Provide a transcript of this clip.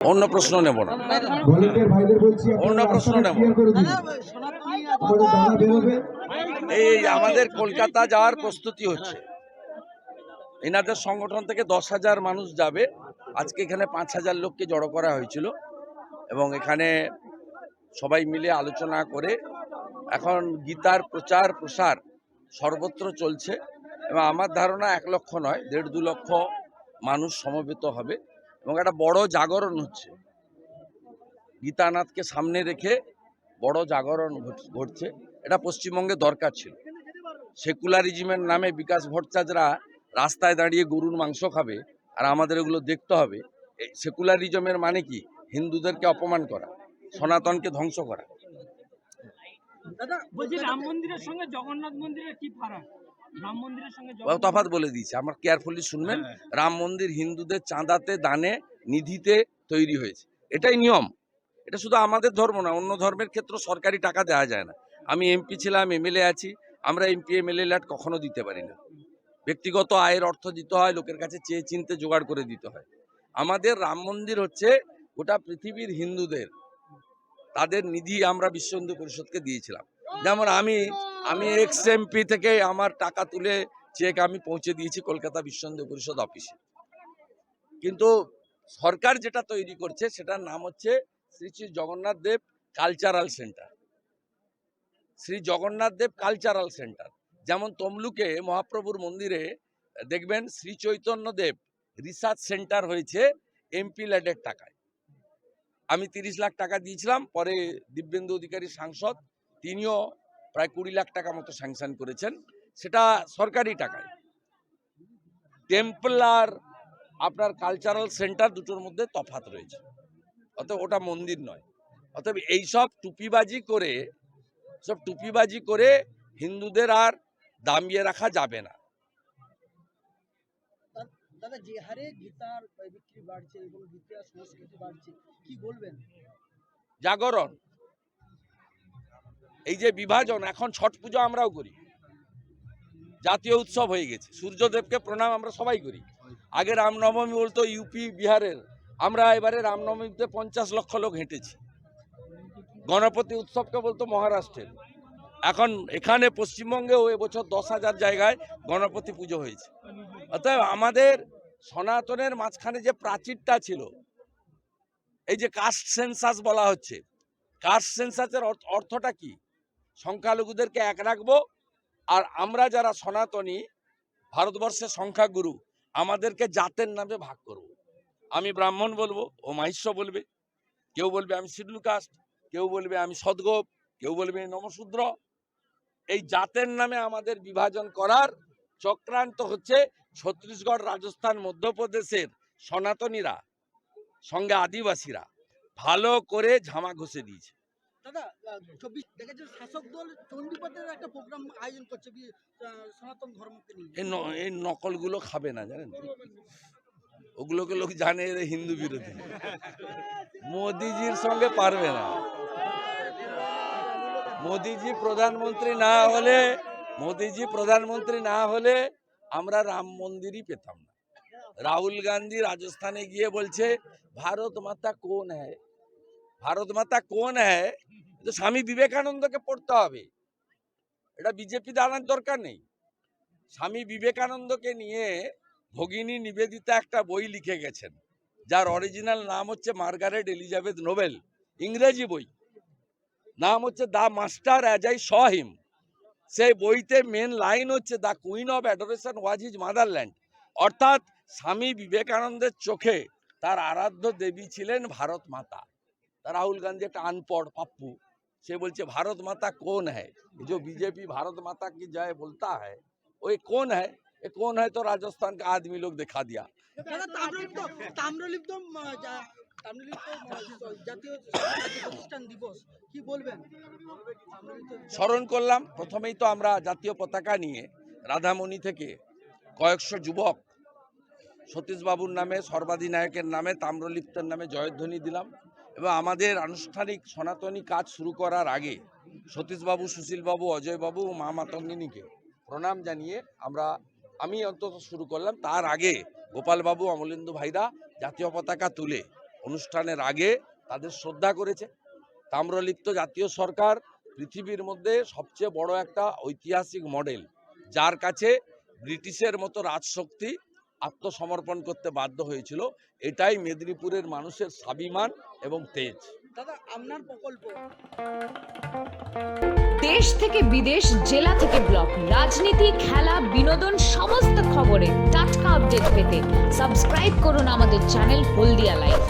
অন্য প্রশ্ন নেব না। ভলেন্টিয়ার ভাইদের বলছি অন্য প্রশ্ন নেব। দাদা বেরোবে। এই আমাদের কলকাতা যাওয়ার প্রস্তুতি হচ্ছে। এনাদের সংগঠন থেকে দশ হাজার মানুষ যাবে। আজকে এখানে পাঁচ হাজার লোককে জড়ো করা হয়েছিল। এবং এখানে সবাই মিলে আলোচনা করে এখন গীতার প্রচার প্রসার সর্বত্র চলছে। এবং আমার ধারণা এক লক্ষ নয় দেড় দু লক্ষ মানুষ সমবেত হবে। এবং একটা বড় জাগরণ হচ্ছে। গীতানাথকে সামনে রেখে বড় জাগরণ ঘটছে। এটা পশ্চিমবঙ্গে দরকার ছিল। সেকুলারিজমের নামে বিকাশ ভট্টাচার্যরা রাস্তায় দাঁড়িয়ে গরুর মাংস খাবে আর আমাদের এগুলো দেখতে হবে। সেকুলারিজমের মানে কি? হিন্দুদেরকে অপমান করা, সনাতনকে ধ্বংস করা। দাদা, বলছি রাম মন্দিরের সঙ্গে জগন্নাথ মন্দিরের কি ফারাক? তফাৎ বলে দিয়েছে। আমার কেয়ারফুলি শুনবেন। রাম মন্দির হিন্দুদের চাঁদাতে দানে নিধিতে তৈরি হয়েছে। এটাই নিয়ম। এটা শুধু আমাদের ধর্ম না অন্য ধর্মের ক্ষেত্রে সরকারি টাকা দেওয়া যায় না। আমি এমপি ছিলাম এমএলএ আছি। আমরা এমপি এমএলএ ল্যাট কখনো দিতে পারি না। ব্যক্তিগত আয়ের অর্থ দিতে হয় লোকের কাছে চেয়ে চিনতে জোগাড় করে দিতে হয়। আমাদের রাম মন্দির হচ্ছে গোটা পৃথিবীর হিন্দুদের। তাদের নিধি আমরা বিশ্ব হিন্দু পরিষদকে দিয়েছিলাম। যেমন আমি আমি এক্স এমপি থেকে আমার টাকা তুলে চেক আমি পৌঁছে দিয়েছি কলকাতা বিশ্ব হিন্দু পরিষদ অফিসে। কিন্তু সরকার যেটা তৈরি করছে সেটার নাম হচ্ছে Shri Shri Jagannath Dev cultural centre Shri Jagannath Dev cultural centre যেমন তমলুকে মহাপ্রভুর মন্দিরে দেখবেন শ্রী চৈতন্য দেব রিসার্চ সেন্টার হয়েছে এমপি ল্যাডের টাকায়। আমি তিরিশ লাখ টাকা দিয়েছিলাম পরে দিব্যেন্দু অধিকারী সাংসদ তিনিও প্রায় কুড়ি লাখ টাকা মতো স্যাংশন করেছেন। সেটা সরকারি টাকায়। টেম্পল আর আপনার কালচারাল সেন্টার দুটোর মধ্যে তফাৎ রয়েছে। অতএব ওটা মন্দির নয়। অতএব এইসব টুপিবাজি করে সব টুপিবাজি করে হিন্দুদের আর দামিয়ে রাখা যাবে না। দাদা যে হারে গীতার বিক্রি বাড়ছে এবং গীতা সংস্কৃতি বাড়ছে কি বলবেন? জাগরণ। এই যে বিভাজন, এখন ছট পুজো আমরাও করি। জাতীয় উৎসব হয়ে গেছে। সূর্যদেবকে প্রণাম আমরা সবাই করি। আগে রামনবমী বলতো ইউপি বিহারের। আমরা এবারে রামনবমীতে পঞ্চাশ লক্ষ লোক হেঁটেছি। গণপতি উৎসবকে বলতো মহারাষ্ট্রের। এখন এখানে পশ্চিমবঙ্গেও এবছর দশ হাজার জায়গায় গণপতি পুজো হয়েছে। অতএব আমাদের সনাতনের মাঝখানে যে প্রাচীরটা ছিল, এই যে কাস্ট সেন্সাস বলা হচ্ছে কাস্ট সেন্সাসের অর্থটা কি? সংখ্যালঘুদেরকে এক রাখব। আর আমরা যারা সনাতনী, ভারতবর্ষের সংখ্যাগুরু, আমাদেরকে জাতের নামে ভাগ করব। আমি ব্রাহ্মণ বলব, ও মাহিষ্য বলবে। কেউ বলবে আমি শিডুল কাস্ট, কেউ বলবে আমি সদগোপ, কেউ বলবে নমশূদ্র। এই জাতের নামে আমাদের বিভাজন করার চক্রান্ত হচ্ছে ছত্তিশগড়, রাজস্থান, মধ্যপ্রদেশের সনাতনীরা, সঙ্গে আদিবাসীরা। ভালো করে ঝামা ঘষে দিয়েছে। দাদা চব্বিশ দেখা যাচ্ছে শাসক দল চণ্ডীপথের একটা প্রোগ্রাম আয়োজন করছে সনাতন ধর্মকে এই নকলগুলো খাবে না, জানেন? ওগুলোকে লোক জানে এরা হিন্দু বিরোধী। মোদিজির সঙ্গে পারবে না। মোদিজি প্রধানমন্ত্রী না হলে, মোদিজি প্রধানমন্ত্রী না হলে আমরা রাম মন্দিরই পেতাম না। রাহুল গান্ধী রাজস্থানে গিয়ে বলছে, ভারত মাতা কোন হ্যায়? ভারত মাতা কোন হ্যায় স্বামী বিবেকানন্দকে পড়তে হবে। এটা বিজেপি দাঁড়ানোর দরকার নেই। স্বামী বিবেকানন্দকে নিয়ে ভগিনী নিবেদিতা একটা বই লিখে গেছেন। যার অরিজিনাল নাম হচ্ছে মার্গারেট এলিজাবেথ নোবেল, ইংরেজি বই। নাম হচ্ছে the master as I saw him সেই বইতে মেন লাইন হচ্ছে the queen of adoration was is motherland অর্থাৎ স্বামী বিবেকানন্দের চোখে তার আরাধ্য দেবী ছিলেন ভারত মাতা। তা রাহুল গান্ধী একটা আনপড় পাপ্পু সে বলছে ভারত মাতা কোন হ্যায় ये जो बीजेपी भारत माता की जय बोलता है वो ये कौन है ये कौन है तो राजस्थान का आदमी लोग दिखा दिया দাদা তাম্রলিপ্ত তাম্রলিপ্ত আহ, যা- তাম্রলিপ্ত আহ, জাতীয় জাতীয় প্রতিষ্ঠান দিবস কি বলবেন তাম্রলিপ্ত স্মরণ করলাম প্রথমেই তো আমরা জাতীয় পতাকা নিয়ে রাধামণি থেকে কয়েকশো যুবক সতীশবাবুর নামে সর্বাধিনায়কের নামে তাম্রলিপ্তের নামে জয়ধ্বনি দিলাম এবং আমাদের আনুষ্ঠানিক সনাতনী কাজ শুরু করার আগে সতীশবাবু, সুশীলবাবু, অজয়বাবু, মা মাতঙ্গিনীকে প্রণাম জানিয়ে আমরা, আমি অন্তত শুরু করলাম। তার আগে গোপালবাবু, অমলেন্দু ভাইরা জাতীয় পতাকা তুলে অনুষ্ঠানের আগে তাদের শ্রদ্ধা করেছে। তাম্রলিপ্ত জাতীয় সরকার পৃথিবীর মধ্যে সবচেয়ে বড় একটা ঐতিহাসিক মডেল, যার কাছে ব্রিটিশের মতো রাজশক্তি আত্মসমর্পণ করতে বাধ্য হয়েছিল। এটাই মেদিনীপুরের মানুষের স্বাভিমান এবং তেজ। দাদা আপনার প্রকল্প? দেশ থেকে বিদেশ জেলা থেকে ব্লক রাজনীতি খেলা বিনোদন সমস্ত খবরে টাটকা আপডেট পেতে সাবস্ক্রাইব করুন আমাদের চ্যানেল হলদিয়া লাইভ